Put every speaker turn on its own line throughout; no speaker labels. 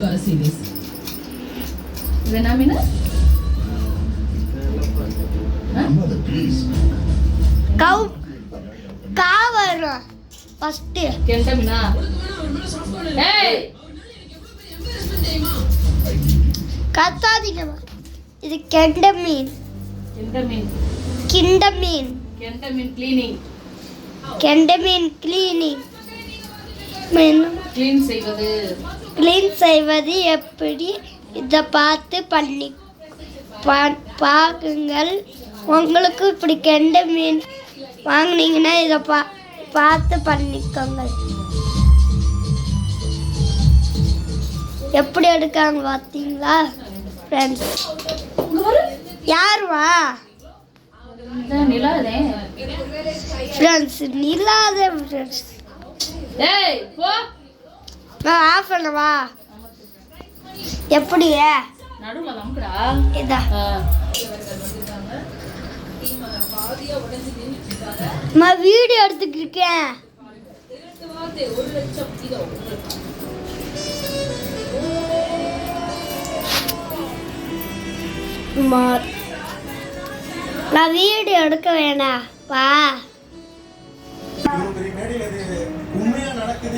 gotta see this. இது என்ன மீன்.
கவு கா வரும் ஃபஸ்ட்டு
கெண்ட மீனா ஏய்
கத்தாதீங்கம்மா இது கெண்ட மீன்
கெண்ட மீன்
கிண்ட மீன்
கெண்ட மீன் கிளீனிங்
கெண்ட மீன் கிளீனிங் மீன்
க்ளீன் செய்வது.
க்ளீன் செய்வது எப்படி? இதை பார்த்து பண்ணி பாருங்கள். உங்களுக்கு இப்படி கெண்ட மீன் வாங்குனீங்கன்னா இதை பா பார்த்து பண்ணிக்கோங்க. எப்படி எடுக்காங்க பார்த்தீங்களா ஃப்ரெண்ட்ஸ் யாருவா?
நிலாதே.
ஃப்ரெண்ட்ஸ் இல்லாத ஃப்ரெண்ட்ஸ்
ஏய் போ.
நான் ஆஃப் பண்ணவா எப்படியே
நடுவுல நமக்குடா
இதா.
ஆ.
நான் வீடியோ இருக்கேன் அம்மா, நான் வீடியோ எடுக்க வேணாம். வா.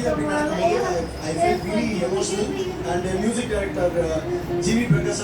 I feel really emotional and uh, music director uh, Jimmy Prakash